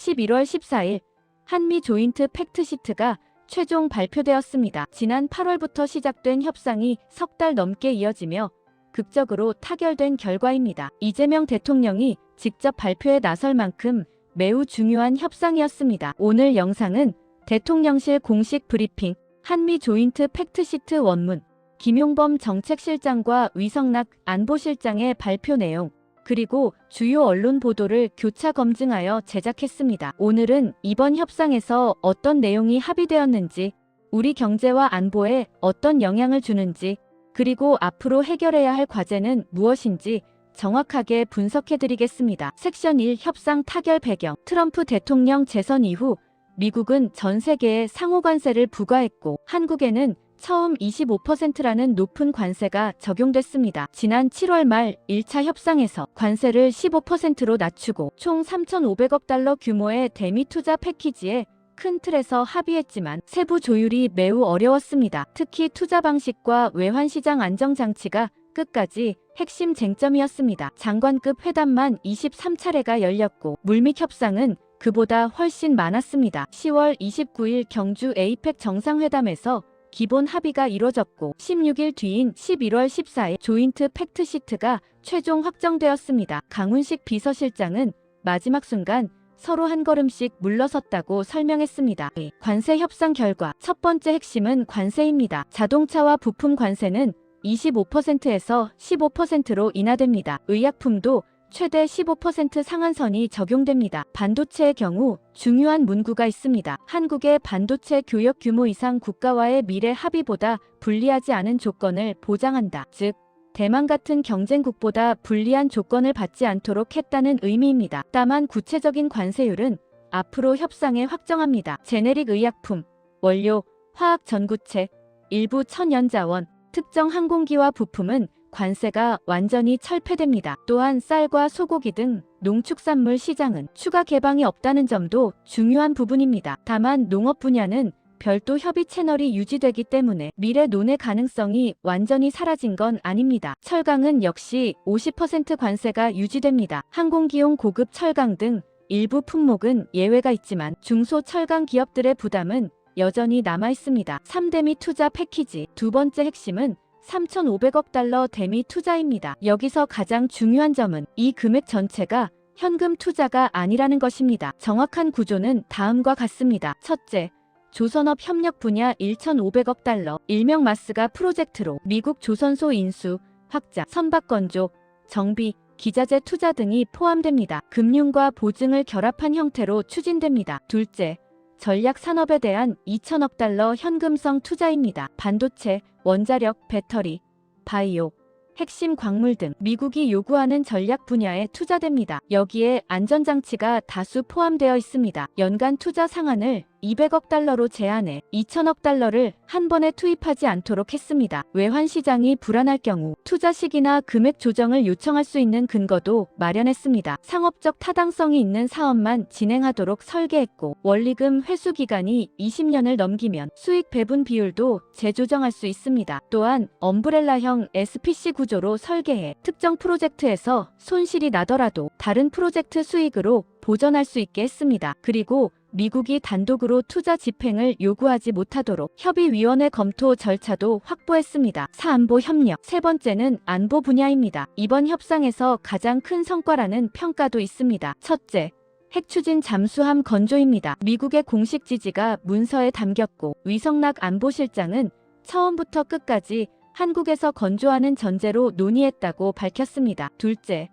11월 14일 한미 조인트 팩트시트가 최종 발표되었습니다. 지난 8월부터 시작된 협상이 석 달 넘게 이어지며 극적으로 타결된 결과입니다. 이재명 대통령이 직접 발표에 나설 만큼 매우 중요한 협상이었습니다. 오늘 영상은 대통령실 공식 브리핑, 한미 조인트 팩트시트 원문, 김용범 정책실장과 위성락 안보실장의 발표 내용, 그리고 주요 언론 보도를 교차 검증하여 제작했습니다. 오늘은 이번 협상에서 어떤 내용이 합의되었는지, 우리 경제와 안보에 어떤 영향을 주는지, 그리고 앞으로 해결해야 할 과제는 무엇인지 정확하게 분석해드리겠습니다. 섹션 1 협상 타결 배경 트럼프 대통령 재선 이후 미국은 전 세계에 상호관세를 부과했고 한국에는 처음 25%라는 높은 관세가 적용됐습니다. 지난 7월 말 1차 협상에서 관세를 15%로 낮추고 총 3,500억 달러 규모의 대미 투자 패키지에 큰 틀에서 합의했지만 세부 조율이 매우 어려웠습니다. 특히 투자 방식과 외환 시장 안정 장치가 끝까지 핵심 쟁점이었습니다. 장관급 회담만 23차례가 열렸고 물밑 협상은 그보다 훨씬 많았습니다. 10월 29일 경주 에이펙 정상회담에서 기본 합의가 이뤄졌고 16일 뒤인 11월 14일 조인트 팩트시트가 최종 확정되었습니다. 강훈식 비서실장은 마지막 순간 서로 한 걸음씩 물러섰다고 설명했습니다. 관세 협상 결과 첫 번째 핵심은 관세입니다. 자동차와 부품 관세는 25%에서 15%로 인하됩니다. 의약품도 최대 15% 상한선이 적용됩니다. 반도체의 경우 중요한 문구가 있습니다. 한국의 반도체 교역 규모 이상 국가와의 미래 합의보다 불리하지 않은 조건을 보장한다. 즉, 대만 같은 경쟁국보다 불리한 조건을 받지 않도록 했다는 의미입니다. 다만 구체적인 관세율은 앞으로 협상에 확정합니다. 제네릭 의약품, 원료, 화학 전구체, 일부 천연자원, 특정 항공기와 부품은 관세가 완전히 철폐됩니다. 또한 쌀과 소고기 등 농축산물 시장은 추가 개방이 없다는 점도 중요한 부분입니다. 다만 농업 분야는 별도 협의 채널이 유지되기 때문에 미래 논의 가능성이 완전히 사라진 건 아닙니다. 철강은 역시 50% 관세가 유지됩니다. 항공기용 고급 철강 등 일부 품목은 예외가 있지만 중소 철강 기업들의 부담은 여전히 남아 있습니다. 3대 미 투자 패키지 두 번째 핵심은 3,500억 달러 대미 투자입니다. 여기서 가장 중요한 점은 이 금액 전체가 현금 투자가 아니라는 것입니다. 정확한 구조는 다음과 같습니다. 첫째, 조선업 협력 분야 1,500억 달러, 일명 마스가 프로젝트로 미국 조선소 인수, 확장, 선박 건조, 정비, 기자재 투자 등이 포함됩니다. 금융과 보증을 결합한 형태로 추진됩니다. 둘째, 전략 산업에 대한 2천억 달러 현금성 투자입니다. 반도체, 원자력, 배터리, 바이오, 핵심 광물 등 미국이 요구하는 전략 분야에 투자됩니다. 여기에 안전장치가 다수 포함되어 있습니다. 연간 투자 상한을 200억 달러로 제한해 2천억 달러를 한 번에 투입하지 않도록 했습니다. 외환 시장이 불안할 경우 투자 시기나 금액 조정을 요청할 수 있는 근거도 마련했습니다. 상업적 타당성이 있는 사업만 진행하도록 설계했고 원리금 회수 기간이 20년을 넘기면 수익 배분 비율도 재조정할 수 있습니다. 또한 엄브렐라형 SPC 구조로 설계해 특정 프로젝트에서 손실이 나더라도 다른 프로젝트 수익으로 보전할 수 있게 했습니다. 그리고 미국이 단독으로 투자 집행을 요구하지 못하도록 협의위원회 검토 절차도 확보했습니다. 사안보 협력. 세 번째는 안보 분야입니다. 이번 협상에서 가장 큰 성과라는 평가도 있습니다. 첫째, 핵 추진 잠수함 건조입니다. 미국의 공식 지지가 문서에 담겼고 위성락 안보실장은 처음부터 끝까지 한국에서 건조하는 전제로 논의했다고 밝혔습니다. 둘째,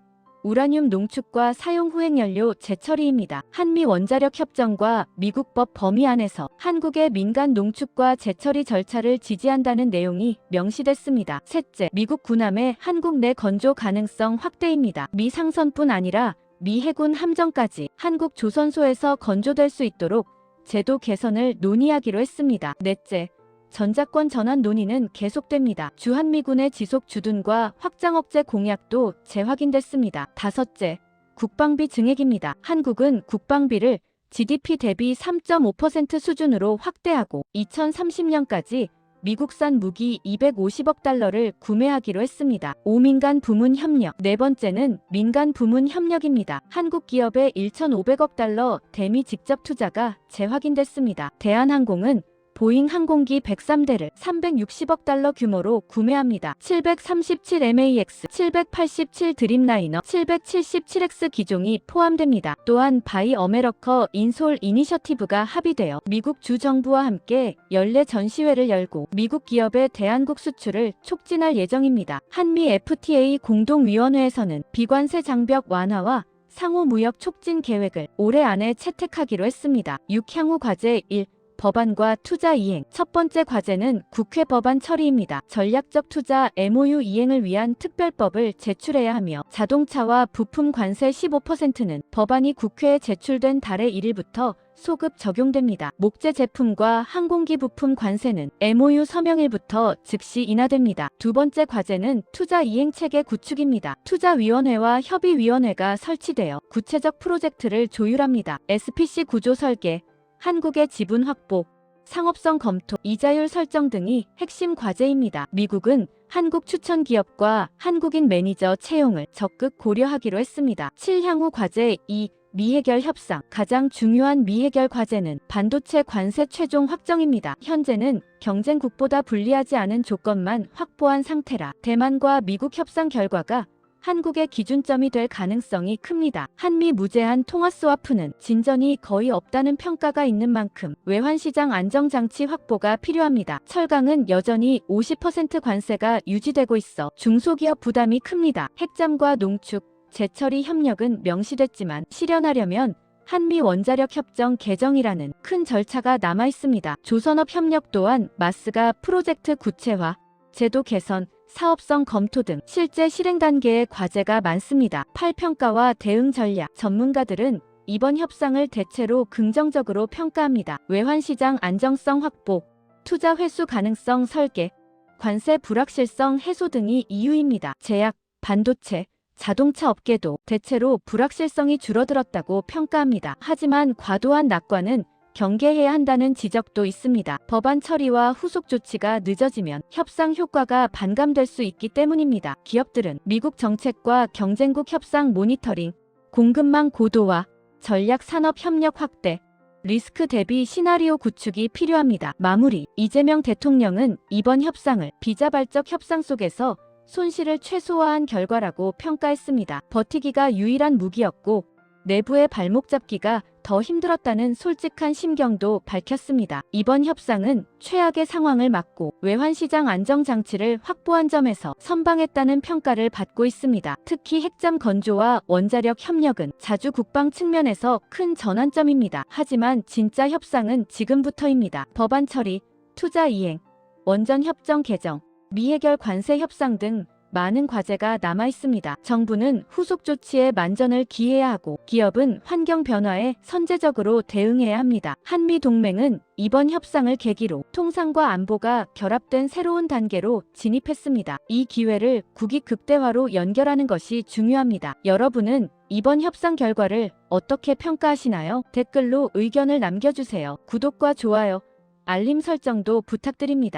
우라늄 농축과 사용 후행 연료 재처리입니다. 한미 원자력 협정과 미국법 범위 안에서 한국의 민간 농축과 재처리 절차를 지지한다는 내용이 명시됐습니다. 셋째, 미국 군함의 한국 내 건조 가능성 확대입니다. 미 상선뿐 아니라 미 해군 함정까지 한국 조선소에서 건조될 수 있도록 제도 개선을 논의하기로 했습니다. 넷째, 전자권 전환 논의는 계속됩니다. 주한미군의 지속 주둔과 확장 억제 공약도 재확인됐습니다. 다섯째, 국방비 증액입니다. 한국은 국방비를 GDP 대비 3.5% 수준으로 확대하고 2030년까지 미국산 무기 250억 달러를 구매하기로 했습니다. 5민간 부문 협력. 네 번째는 민간 부문 협력입니다. 한국 기업의 1,500억 달러 대미 직접 투자가 재확인됐습니다. 대한항공은 보잉 항공기 103대를 360억 달러 규모로 구매합니다. 737 MAX, 787 드림라이너, 777X 기종이 포함됩니다. 또한 바이 어메러커 인솔 이니셔티브가 합의되어 미국 주정부와 함께 연례 전시회를 열고 미국 기업의 대한국 수출을 촉진할 예정입니다. 한미 FTA 공동위원회에서는 비관세 장벽 완화와 상호 무역 촉진 계획을 올해 안에 채택하기로 했습니다. 육향후 과제 1. 법안과 투자 이행. 첫 번째 과제는 국회 법안 처리입니다. 전략적 투자 MOU 이행을 위한 특별법을 제출해야 하며 자동차와 부품 관세 15%는 법안이 국회에 제출된 달의 1일부터 소급 적용됩니다. 목재 제품과 항공기 부품 관세는 MOU 서명일부터 즉시 인하됩니다. 두 번째 과제는 투자 이행 체계 구축입니다. 투자위원회와 협의위원회가 설치되어 구체적 프로젝트를 조율합니다. SPC 구조 설계, 한국의 지분 확보, 상업성 검토, 이자율 설정 등이 핵심 과제입니다. 미국은 한국 추천 기업과 한국인 매니저 채용을 적극 고려하기로 했습니다. 7향후 과제 2. 미해결 협상. 가장 중요한 미해결 과제는 반도체 관세 최종 확정입니다. 현재는 경쟁국보다 불리하지 않은 조건만 확보한 상태라 대만과 미국 협상 결과가 한국의 기준점이 될 가능성이 큽니다. 한미 무제한 통화 스와프는 진전이 거의 없다는 평가가 있는 만큼 외환시장 안정장치 확보가 필요합니다. 철강은 여전히 50% 관세가 유지되고 있어 중소기업 부담이 큽니다. 핵잠과 농축, 재처리 협력은 명시됐지만 실현하려면 한미 원자력 협정 개정이라는 큰 절차가 남아 있습니다. 조선업 협력 또한 마스가 프로젝트 구체화, 제도 개선, 사업성 검토 등 실제 실행 단계의 과제가 많습니다. 8평가와 대응 전략 전문가들은 이번 협상을 대체로 긍정적으로 평가합니다. 외환시장 안정성 확보, 투자 회수 가능성 설계, 관세 불확실성 해소 등이 이유입니다. 제약, 반도체, 자동차 업계도 대체로 불확실성이 줄어들었다고 평가합니다. 하지만 과도한 낙관은 경계해야 한다는 지적도 있습니다. 법안 처리와 후속 조치가 늦어지면 협상 효과가 반감될 수 있기 때문입니다. 기업들은 미국 정책과 경쟁국 협상 모니터링, 공급망 고도화, 전략 산업 협력 확대, 리스크 대비 시나리오 구축이 필요합니다. 마무리. 이재명 대통령은 이번 협상을 비자발적 협상 속에서 손실을 최소화한 결과라고 평가했습니다. 버티기가 유일한 무기였고 내부의 발목 잡기가 더 힘들었다는 솔직한 심경도 밝혔습니다. 이번 협상은 최악의 상황을 막고 외환시장 안정장치를 확보한 점에서 선방했다는 평가를 받고 있습니다. 특히 핵잠 건조와 원자력 협력은 자주 국방 측면에서 큰 전환점입니다. 하지만 진짜 협상은 지금부터입니다. 법안 처리, 투자 이행, 원전 협정 개정, 미해결 관세 협상 등 많은 과제가 남아 있습니다. 정부는 후속 조치에 만전을 기해야 하고 기업은 환경 변화에 선제적으로 대응해야 합니다. 한미 동맹은 이번 협상을 계기로 통상과 안보가 결합된 새로운 단계로 진입했습니다. 이 기회를 국익 극대화로 연결하는 것이 중요합니다. 여러분은 이번 협상 결과를 어떻게 평가하시나요? 댓글로 의견을 남겨주세요. 구독과 좋아요, 알림 설정도 부탁드립니다.